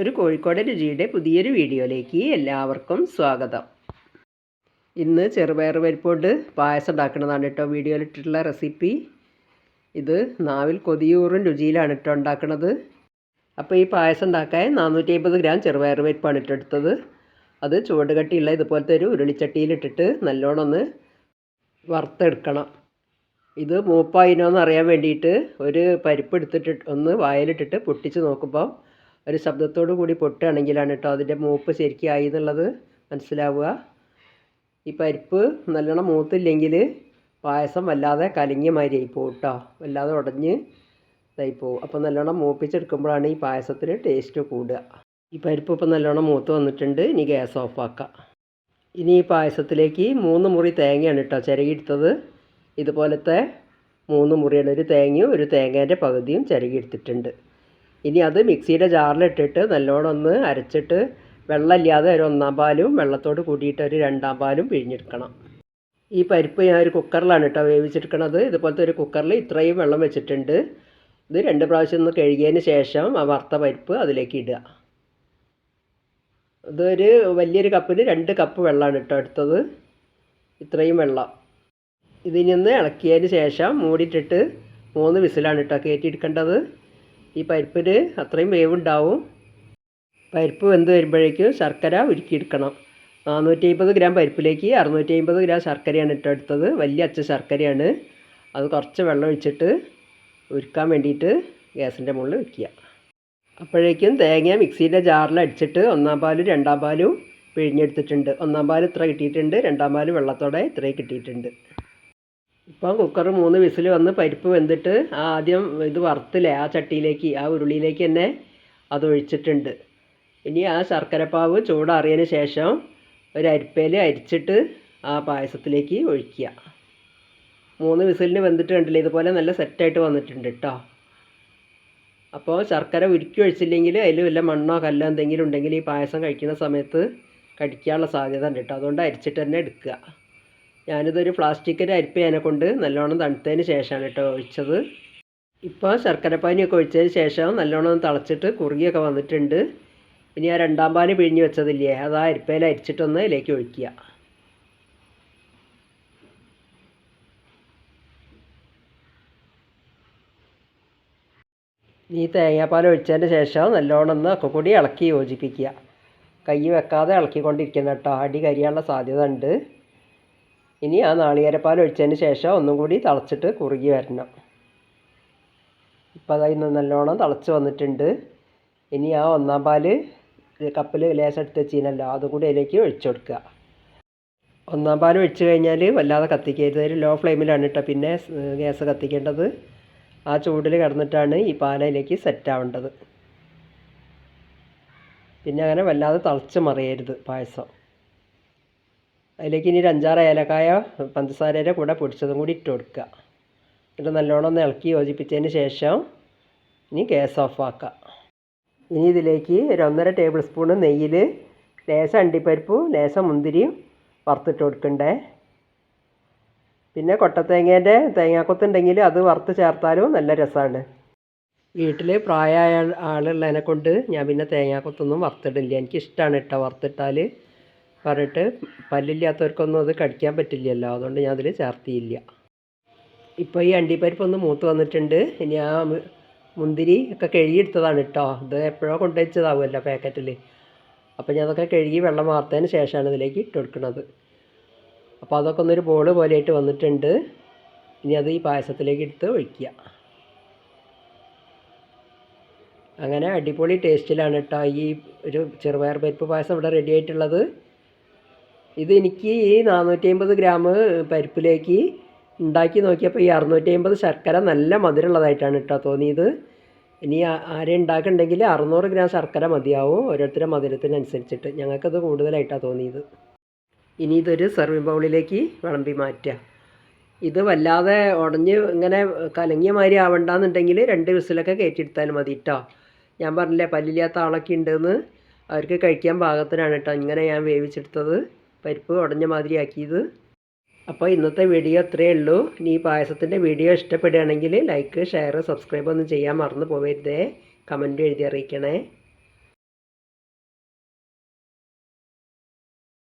ഒരു കോഴിക്കോട് രുചിയുടെ പുതിയൊരു വീഡിയോയിലേക്ക് എല്ലാവർക്കും സ്വാഗതം. ഇന്ന് ചെറുപയർ പരിപ്പോട്ട് പായസം ഉണ്ടാക്കുന്നതാണ് കേട്ടോ. വീഡിയോയിൽ ഇട്ടിട്ടുള്ള റെസിപ്പി. ഇത് നാവിൽ കൊതിയൂറും രുചിയിലാണ് കേട്ടോ ഉണ്ടാക്കുന്നത്. അപ്പോൾ ഈ പായസം ഉണ്ടാക്കാൻ നാനൂറ്റി അമ്പത് ഗ്രാം ചെറുപയർ പരിപ്പാണ് ഇട്ടെടുത്തത് അത് ചുവടുകട്ടിയുള്ള ഇതുപോലത്തെ ഒരു ഉരുളിച്ചട്ടിയിലിട്ടിട്ട് നല്ലോണം ഒന്ന് വറുത്തെടുക്കണം. ഇത് മൂപ്പായിനോന്ന് അറിയാൻ വേണ്ടിയിട്ട് ഒരു പരിപ്പ് എടുത്തിട്ട് ഒന്ന് വായിലിട്ടിട്ട് പൊട്ടിച്ച് നോക്കുമ്പോൾ ഒരു ശബ്ദത്തോടു കൂടി പൊട്ടുകയാണെങ്കിലാണ് കേട്ടോ അതിന്റെ മൂപ്പ് ശരിക്കും ആയി എന്നുള്ളത് മനസ്സിലാവുക. ഈ പരിപ്പ് നല്ലോണം മൂത്തില്ലെങ്കിൽ പായസം വല്ലാതെ കലങ്ങിയ മാതിരി കേട്ടോ. വല്ലാതെ ഉടഞ്ഞ് ഇതായിപ്പോവും അപ്പോൾ നല്ലോണം മൂപ്പിച്ചെടുക്കുമ്പോഴാണ് ഈ പായസത്തിന് ടേസ്റ്റ് കൂടുക. ഈ പരിപ്പ് ഇപ്പോൾ നല്ലോണം മൂത്ത് വന്നിട്ടുണ്ട്. ഇനി ഗ്യാസ് ഓഫ് ഓഫാക്കാം ഇനി ഈ പായസത്തിലേക്ക് മൂന്ന് മുറി തേങ്ങയാണ് കേട്ടോ ചിരകിയെടുത്തത്. ഇതുപോലത്തെ മൂന്ന് മുറിയാണ്. ഒരു തേങ്ങയും ഒരു തേങ്ങേന്റെ പകുതിയും ചിരകിയെടുത്തിട്ടുണ്ട്. ഇനി അത് മിക്സിയുടെ ജാറിലിട്ടിട്ട് നല്ലോണം ഒന്ന് അരച്ചിട്ട് വെള്ളമില്ലാതെ ഒരു ഒന്നാം പാലും വെള്ളത്തോട് കൂടിയിട്ട് ഒരു രണ്ടാം പാലും പിഴിഞ്ഞെടുക്കണം. ഈ പരിപ്പ് ഞാൻ ഒരു കുക്കറിലാണ് കേട്ടോ വേവിച്ചെടുക്കണത്. ഇതുപോലത്തെ ഒരു കുക്കറിൽ ഇത്രയും വെള്ളം വെച്ചിട്ടുണ്ട്. ഇത് രണ്ട് പ്രാവശ്യം ഒന്ന് കഴുകിയതിന് ശേഷം ആ വറുത്ത പരിപ്പ് അതിലേക്ക് ഇടുക. ഇതൊരു വലിയൊരു കപ്പിന് രണ്ട് കപ്പ് വെള്ളമാണ് കേട്ടോ എടുത്തത്. ഇത്രയും വെള്ളം. ഇതിൽ നിന്ന് ഇളക്കിയതിന് ശേഷം മൂടിയിട്ടിട്ട് മൂന്ന് വിസിലാണ് കേട്ടോ കയറ്റിയെടുക്കേണ്ടത്. ഈ പരിപ്പിന് അത്രയും വേവുണ്ടാവും. പരിപ്പ് വെന്ത് വരുമ്പോഴേക്കും ശർക്കര ഉരുക്കിയെടുക്കണം. നാനൂറ്റി അമ്പത് ഗ്രാം പരിപ്പിലേക്ക് അറുന്നൂറ്റി അമ്പത് ഗ്രാം ശർക്കരയാണ് ഇട്ടെടുത്തത് വലിയ അച്ച ശർക്കരയാണ്. അത് കുറച്ച് വെള്ളം ഒഴിച്ചിട്ട് ഉരുക്കാൻ വേണ്ടിയിട്ട് ഗ്യാസിന്റെ മുകളിൽ വയ്ക്കുക അപ്പോഴേക്കും തേങ്ങ മിക്സിയുടെ ജാറിൽ അടിച്ചിട്ട് ഒന്നാം പാലും രണ്ടാം പാലും പിഴിഞ്ഞെടുത്തിട്ടുണ്ട്. ഒന്നാം പാൽ ഇത്ര കിട്ടിയിട്ടുണ്ട്. രണ്ടാം പാൽ വെള്ളത്തോടെ ഇത്രയും കിട്ടിയിട്ടുണ്ട്. ഇപ്പം കുക്കർ മൂന്ന് വിസിൽ വന്ന് പരിപ്പ് വെന്തിട്ട് ആദ്യം ഇത് വറുത്തില്ലേ ആ ചട്ടിയിലേക്ക് ആ ഉരുളിയിലേക്ക് തന്നെ അതൊഴിച്ചിട്ടുണ്ട് ഇനി ആ ശർക്കരപ്പാവ് ചൂടാറിയതിന് ശേഷം ഒരു അരിപ്പയിൽ അരിച്ചിട്ട് ആ പായസത്തിലേക്ക് ഒഴിക്കുക. മൂന്ന് വിസിലിന് വെന്തിട്ട് കണ്ടില്ലേ ഇതുപോലെ നല്ല സെറ്റായിട്ട് വന്നിട്ടുണ്ട് കേട്ടോ അപ്പോൾ ശർക്കര ഉരുക്കി ഒഴിച്ചില്ലെങ്കിൽ അതിൽ വല്ല മണ്ണോ കല്ലോ എന്തെങ്കിലും ഉണ്ടെങ്കിൽ ഈ പായസം കഴിക്കുന്ന സമയത്ത് കടിക്കാനുള്ള സാധ്യത ഉണ്ട് കേട്ടോ അതുകൊണ്ട് അരിച്ചിട്ട് തന്നെ എടുക്കുക. ഞാനിതൊരു പ്ലാസ്റ്റിക്കിന്റെ അരിപ്പ കൊണ്ട് നല്ലോണം തണുത്തതിന് ശേഷമാണ് കേട്ടോ ഒഴിച്ചത്. ഇപ്പോൾ ശർക്കരപ്പാനിയൊക്കെ ഒഴിച്ചതിന് ശേഷം നല്ലോണം തിളച്ചിട്ട് കുറുകിയൊക്കെ വന്നിട്ടുണ്ട്. ഇനി ആ രണ്ടാം പാന് പിഴിഞ്ഞ് വെച്ചതില്ലേ അത് ആ അരിപ്പയിൽ അരിച്ചിട്ടൊന്ന് ഇതിലേക്ക് ഒഴിക്കുക. ഈ തേങ്ങാപ്പാൽ ഒഴിച്ചതിന് ശേഷം നല്ലോണം ഒന്ന് ഒക്കെ കൂടി ഇളക്കി യോജിപ്പിക്കുക. കൈ വെക്കാതെ ഇളക്കിക്കൊണ്ടിരിക്കുന്ന കേട്ടോ അടി കരിയാനുള്ള സാധ്യത ഉണ്ട്. ഇനി ആ നാളികേരപ്പാൽ ഒഴിച്ചതിന് ശേഷം ഒന്നും കൂടി തിളച്ചിട്ട് കുറുകി വരണം. ഇപ്പം അതായി നല്ലോണം തിളച്ച് വന്നിട്ടുണ്ട്. ഇനി ആ ഒന്നാം പാൽ കപ്പിൽ ലേശം എടുത്ത് വെച്ചിനല്ലോ അതും കൂടി അതിലേക്ക് ഒഴിച്ചു കൊടുക്കുക. ഒന്നാം പാൽ ഒഴിച്ചു കഴിഞ്ഞാൽ വല്ലാതെ കത്തിക്കരുത്. ഒരു ലോ ഫ്ലെയിമിലാണ് കേട്ടോ പിന്നെ ഗ്യാസ് കത്തിക്കേണ്ടത്. ആ ചൂടിൽ കിടന്നിട്ടാണ് ഈ പാലയിലേക്ക് സെറ്റ് ആവേണ്ടത്. പിന്നെ അങ്ങനെ വല്ലാതെ തിളച്ച് മറിയരുത് പായസം. അതിലേക്ക് ഇനി ഒരു അഞ്ചാറ് ഏലക്കായ പഞ്ചസാരയുടെ കൂടെ പൊടിച്ചതും കൂടി ഇട്ട് കൊടുക്കുക. എന്നിട്ട് നല്ലോണം ഒന്ന് ഇളക്കി യോജിപ്പിച്ചതിന് ശേഷം ഇനി ഗ്യാസ് ഓഫ് ആക്കുക. ഇനി ഇതിലേക്ക് ഒരു ഒന്നര ടേബിൾ സ്പൂൺ നെയ്യിൽ ലേശം അണ്ടിപ്പരിപ്പ് ലേശം മുന്തിരിയും വറുത്തിട്ട് കൊടുക്കണ്ടേ. പിന്നെ കൊട്ടത്തേങ്ങേന്റെ തേങ്ങാക്കൊത്തുണ്ടെങ്കിൽ അത് വറുത്ത് ചേർത്താലും നല്ല രസമാണ്. വീട്ടിൽ പ്രായമായ ആളുള്ളതിനെ കൊണ്ട് ഞാൻ പിന്നെ തേങ്ങാക്കൊത്തൊന്നും വറുത്തിടില്ല. എനിക്കിഷ്ടമാണ് കേട്ടോ വറുത്തിട്ടാൽ പറഞ്ഞിട്ട് പല്ലില്ലാത്തവർക്കൊന്നും അത് കടിക്കാൻ പറ്റില്ലല്ലോ. അതുകൊണ്ട് ഞാൻ അതിൽ ചേർത്തിയില്ല. ഇപ്പോൾ ഈ അണ്ടിപ്പരിപ്പ് ഒന്ന് മൂത്ത് വന്നിട്ടുണ്ട്. ഇനി ആ മുന്തിരി ഒക്കെ കഴുകിയെടുത്തതാണ് കേട്ടോ ഇത് എപ്പോഴോ കൊണ്ടുവച്ചതാവുമല്ലോ പാക്കറ്റിൽ അപ്പോൾ ഞാൻ അതൊക്കെ കഴുകി വെള്ളം വാർത്തതിന് ശേഷമാണ് ഇതിലേക്ക് ഇട്ട് കൊടുക്കുന്നത്. അപ്പോൾ അതൊക്കെ ഒന്നൊരു ബോൾ പോലെയായിട്ട് വന്നിട്ടുണ്ട്. ഇനി അത് ഈ പായസത്തിലേക്ക് എടുത്ത് ഒഴിക്കുക. അങ്ങനെ അടിപൊളി ടേസ്റ്റിലാണ് കേട്ടോ ഈ ഒരു ചെറുപയർ പരിപ്പ് പായസം ഇവിടെ റെഡി ആയിട്ടുള്ളത്. ഇത് എനിക്ക് ഈ നാനൂറ്റി അമ്പത് ഗ്രാം പരിപ്പിലേക്ക് ഉണ്ടാക്കി നോക്കിയപ്പോൾ ഈ അറുന്നൂറ്റി അമ്പത് ശർക്കര നല്ല മധുരമുള്ളതായിട്ടാണ് കേട്ടോ തോന്നിയത്. ഇനി ആരെ ഉണ്ടാക്കണ്ടെങ്കിൽ അറുന്നൂറ് ഗ്രാം ശർക്കര മതിയാവും. ഓരോരുത്തരുടെ മധുരത്തിനനുസരിച്ചിട്ട് ഞങ്ങൾക്കത് കൂടുതലായിട്ടാണ് തോന്നിയത്. ഇനി ഇതൊരു സെർവിങ് ബൗളിലേക്ക് വിളമ്പി മാറ്റുക. ഇത് വല്ലാതെ ഉടഞ്ഞ് ഇങ്ങനെ കലങ്ങിയ മാതിരി ആവണ്ടെന്നുണ്ടെങ്കിൽ രണ്ട് വിസിലൊക്കെ കയറ്റിയെടുത്താൽ മതി കേട്ടോ. ഞാൻ പറഞ്ഞില്ലേ പല്ലില്ലാത്ത ആളൊക്കെ ഉണ്ടെന്ന്. അവർക്ക് കഴിക്കാൻ പാകത്തിനാണ് കേട്ടോ ഇങ്ങനെ ഞാൻ വേവിച്ചെടുത്തത്. പരിപ്പ് ഉടഞ്ഞ മാതിരി ആക്കിയത് അപ്പോൾ ഇന്നത്തെ വീഡിയോ അത്രയേ ഉള്ളൂ. ഇനി ഈ പായസത്തിന്റെ വീഡിയോ ഇഷ്ടപ്പെടുകയാണെങ്കിൽ ലൈക്ക് ഷെയർ സബ്സ്ക്രൈബ് ഒന്നും ചെയ്യാൻ മറന്നു പോകരുതേ കമന്റ് എഴുതി അറിയിക്കണേ.